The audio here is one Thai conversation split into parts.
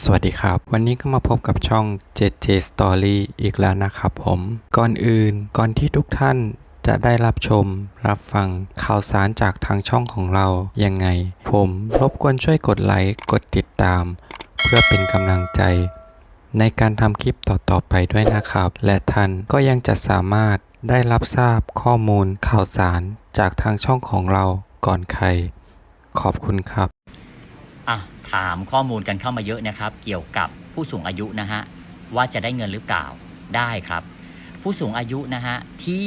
สวัสดีครับ วันนี้ก็มาพบกับช่อง JJ Story อีกแล้วนะครับผม ก่อนอื่นก่อนที่ทุกท่านจะได้รับชม รับฟังข่าวสารจากทางช่องของเรายังไง ผมรบกวนช่วยกดไลค์กดติดตาม เพื่อเป็นกำลังใจ ในการทำคลิปต่อๆไปด้วยนะครับ และท่านก็ยังจะสามารถได้รับทราบข้อมูลข่าวสารจากทางช่องของเราก่อนใคร ขอบคุณครับ อะถามข้อมูลกันเข้ามาเยอะนะครับ เกี่ยวกับผู้สูงอายุนะฮะว่าจะได้เงินหรือเปล่าได้ครับ ผู้สูงอายุนะฮะที่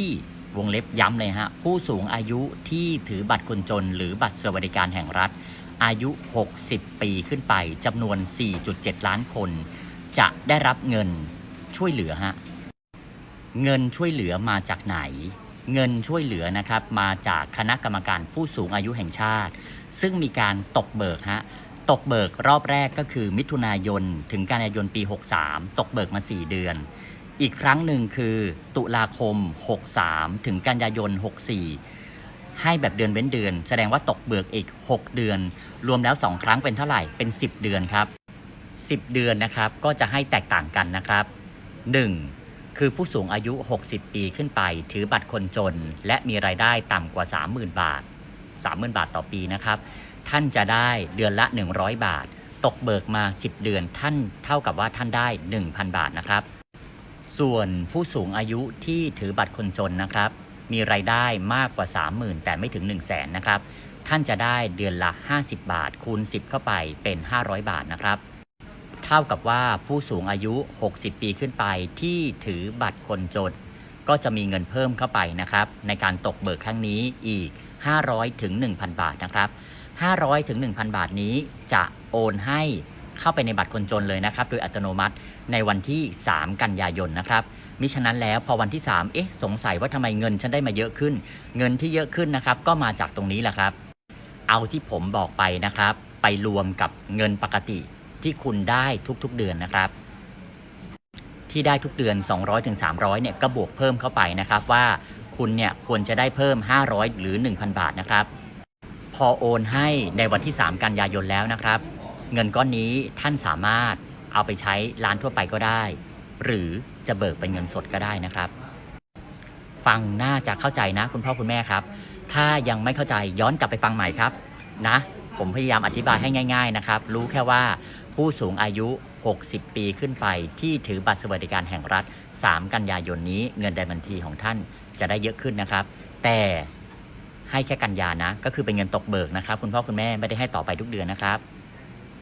วงเล็บย้ำเลยฮะผู้สูงอายุที่ถือบัตรคนจน หรือบัตรสวัสดิการแห่งรัฐ อายุ 60 ปีขึ้นไปจำนวน 4.7 ล้านคน จะได้รับเงินช่วยเหลือฮะเงินช่วยเหลือมาจากไหน เงินช่วยเหลือนะครับมาจากคณะกรรมการผู้สูงอายุแห่งชาติ ซึ่งมีการตกเบิกฮะตกเบิกรอบแรกก็คือมิถุนายน ถึงกันยายนปี 63 ตกเบิกมา 4 เดือน อีกครั้งหนึ่งคือตุลาคม 63 ถึงกันยายน 64 ให้แบบเดือนเว้นเดือน แสดงว่าตกเบิกอีก 6 เดือน รวมแล้ว 2 ครั้งเป็นเท่าไหร่เป็น 10 เดือนครับ 10 เดือนนะครับก็จะให้แตกต่างกันนะครับ 1. คือผู้สูงอายุ 60 ปีขึ้นไป ถือบัตรคนจน และมีรายได้ต่ำกว่า 30,000 บาท 30,000 บาทต่อปีนะครับ ท่านจะได้เดือนละ 100 บาท ตกเบิกมา 10 เดือนท่านเท่ากับว่าท่านได้ 1,000 บาทนะครับ ส่วนผู้สูงอายุที่ถือบัตรคนจนนะครับ มีรายได้มากกว่า 30,000 แต่ไม่ถึง 1 0 0 0 0แสนนะครับ ท่านจะได้เดือนละ 50 บาท คูณ 10 เข้าไปเป็น 500 บาทนะครับ เท่ากับว่าผู้สูงอายุ 60 ปีขึ้นไปที่ถือบัตรคนจน ก็จะมีเงินเพิ่มเข้าไปนะครับ ในการตกเบิกครั้งนี้อีก 500ถึง1,000 บาทนะครับ 500ถึง1,000 บาทนี้จะโอนให้เข้าไปในบัตรคนจนเลยนะครับ โดยอัตโนมัติในวันที่ 3 กันยายนนะครับมิฉะนั้นแล้วพอวันที่ 3 เอ๊ะ สงสัยว่าทำไมเงินฉันได้มาเยอะขึ้น เงินที่เยอะขึ้นนะครับ ก็มาจากตรงนี้แหละครับ เอาที่ผมบอกไปนะครับ ไปรวมกับเงินปกติ ที่คุณได้ทุกๆเดือนนะครับ ที่ได้ทุกเดือน 200ถึง300เนี่ยก็บวกเพิ่มเข้าไปนะครับว่าคุณเนี่ยควรจะได้เพิ่ม 500 หรือ 1,000 บาทนะครับ พอโอนให้ในวันที่ 3 กันยายนแล้วนะครับ เงินก้อนนี้ท่านสามารถเอาไปใช้ร้านทั่วไปก็ได้ หรือจะเบิกเป็นเงินสดก็ได้นะครับ ฟังน่าจะเข้าใจนะคุณพ่อคุณแม่ครับ ถ้ายังไม่เข้าใจย้อนกลับไปฟังใหม่ครับนะ ผมพยายามอธิบายให้ง่าย ๆนะครับ รู้แค่ว่าผู้สูงอายุ 60 ปีขึ้นไปที่ถือบัตรสวัสดิการแห่งรัฐ 3 กันยายนนี้เงินในบัญชีของท่านจะได้เยอะขึ้นนะครับ แต่ให้แค่กันยานะ ก็คือเป็นเงินตกเบิกนะครับ คุณพ่อคุณแม่ไม่ได้ให้ต่อไปทุกเดือนนะครับ